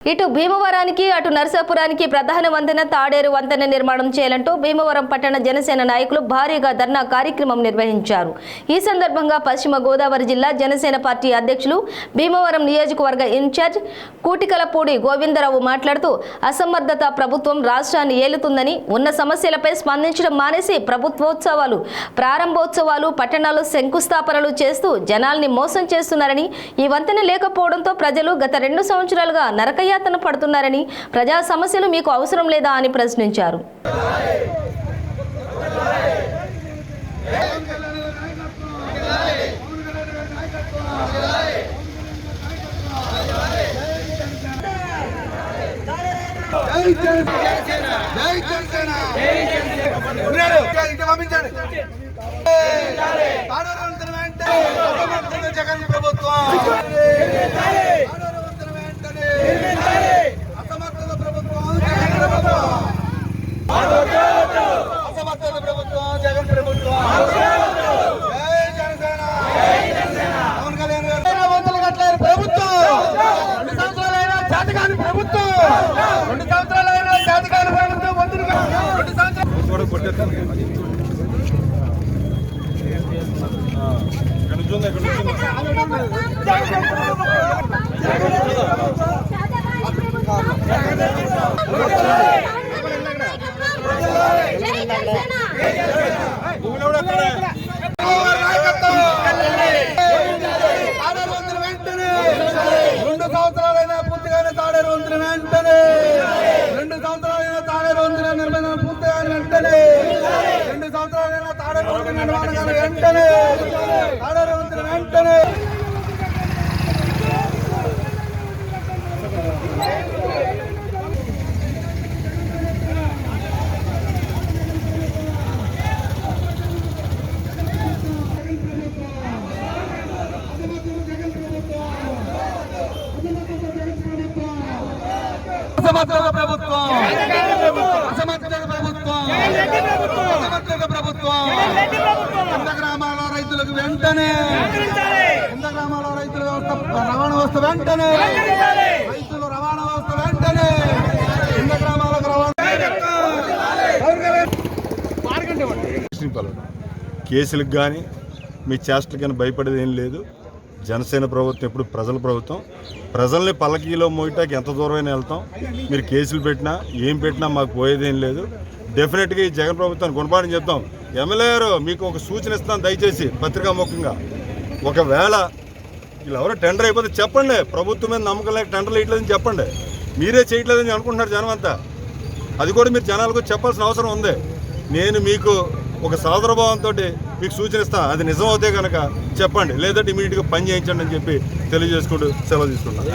ఇటు భీమవరానికి అటు నరసాపురానికి ప్రధాన వంతెన తాడేరు వంతెన నిర్మాణం చేయాలంటూ భీమవరం పట్టణ జనసేన నాయకులు భారీగా ధర్నా కార్యక్రమం నిర్వహించారు. ఈ సందర్భంగా పశ్చిమ గోదావరి జిల్లా జనసేన పార్టీ అధ్యక్షులు భీమవరం నియోజకవర్గ ఇన్ఛార్జ్ కూటికలపూడి గోవిందరావు మాట్లాడుతూ అసమర్థత ప్రభుత్వం రాష్ట్రాన్ని ఏలుతుందని ఉన్న సమస్యలపై స్పందించడం మానేసి ప్రభుత్వోత్సవాలు ప్రారంభోత్సవాలు పట్టణాలు శంకుస్థాపనలు చేస్తూ జనాల్ని మోసం చేస్తున్నారని ఈ వంతెన లేకపోవడంతో ప్రజలు గత రెండు సంవత్సరాలుగా నరకయ్య నరకయాతన పడుతున్నారని ప్రజా సమస్యలు మీకు అవసరం లేదా అని ప్రశ్నించారు జగన్ ప్రభుత్వం జగన్ ప్రభుత్వం అసమర్థత ప్రభుత్వం జగన్ రెండు సంవత్సరాలైనా పూర్తిగానే తాడేరు వంతుల వెంటనే రెండు సంవత్సరాలైనా తాడేరు వంతుల నిర్మాణం పూర్తిగానే వెంటనే రెండు సంవత్సరాలైనా తాడేరు వంతుల నిర్మాణం కానీ వెంటనే తాడేరు వంతుల వెంటనే అసమర్థత ప్రభుత్వం. అసమర్థత ప్రభుత్వం. అసమర్థత ప్రభుత్వం. కింద గ్రామాల రైతులకు వెంటనే. కింద గ్రామాల రైతుల వ్యవస్థ రవాణా వ్యవస్థ వెంటనే. రైతుల రవాణా వ్యవస్థ వెంటనే. కింద గ్రామాలకు రవాణా. కేసులకు కానీ మీ చేష్టలకు కానీ భయపడేది ఏం లేదు. జనసేన ప్రభుత్వం ఎప్పుడు ప్రజల ప్రభుత్వం. ప్రజల్ని పల్లకీలో మోయటానికి ఎంత దూరమైనా వెళ్తాం. మీరు కేసులు పెట్టినా ఏం పెట్టినా మాకు పోయేదేం లేదు. డెఫినెట్గా ఈ జగన్ ప్రభుత్వాన్ని గుణపాఠం చెప్తాం. ఎమ్మెల్యే గారు మీకు ఒక సూచన ఇస్తాను దయచేసి పత్రికాముఖంగా ఒకవేళ వీళ్ళు ఎవరో టెండర్ అయిపోతే చెప్పండి. ప్రభుత్వం మీద నమ్మకం లేక టెండర్లు వేయట్లేదని చెప్పండి. మీరే చేయట్లేదని అనుకుంటున్నారు జనం అంతా. అది కూడా మీరు జనాలకు చెప్పాల్సిన అవసరం ఉంది. నేను మీకు ఒక సోదరభావంతో మీకు సూచనిస్తా. అది నిజం అవుతే కనుక చెప్పండి. లేదంటే ఇమీడియట్గా పని చేయించండి అని చెప్పి తెలియజేసుకుంటూ సెలవు తీసుకుంటాను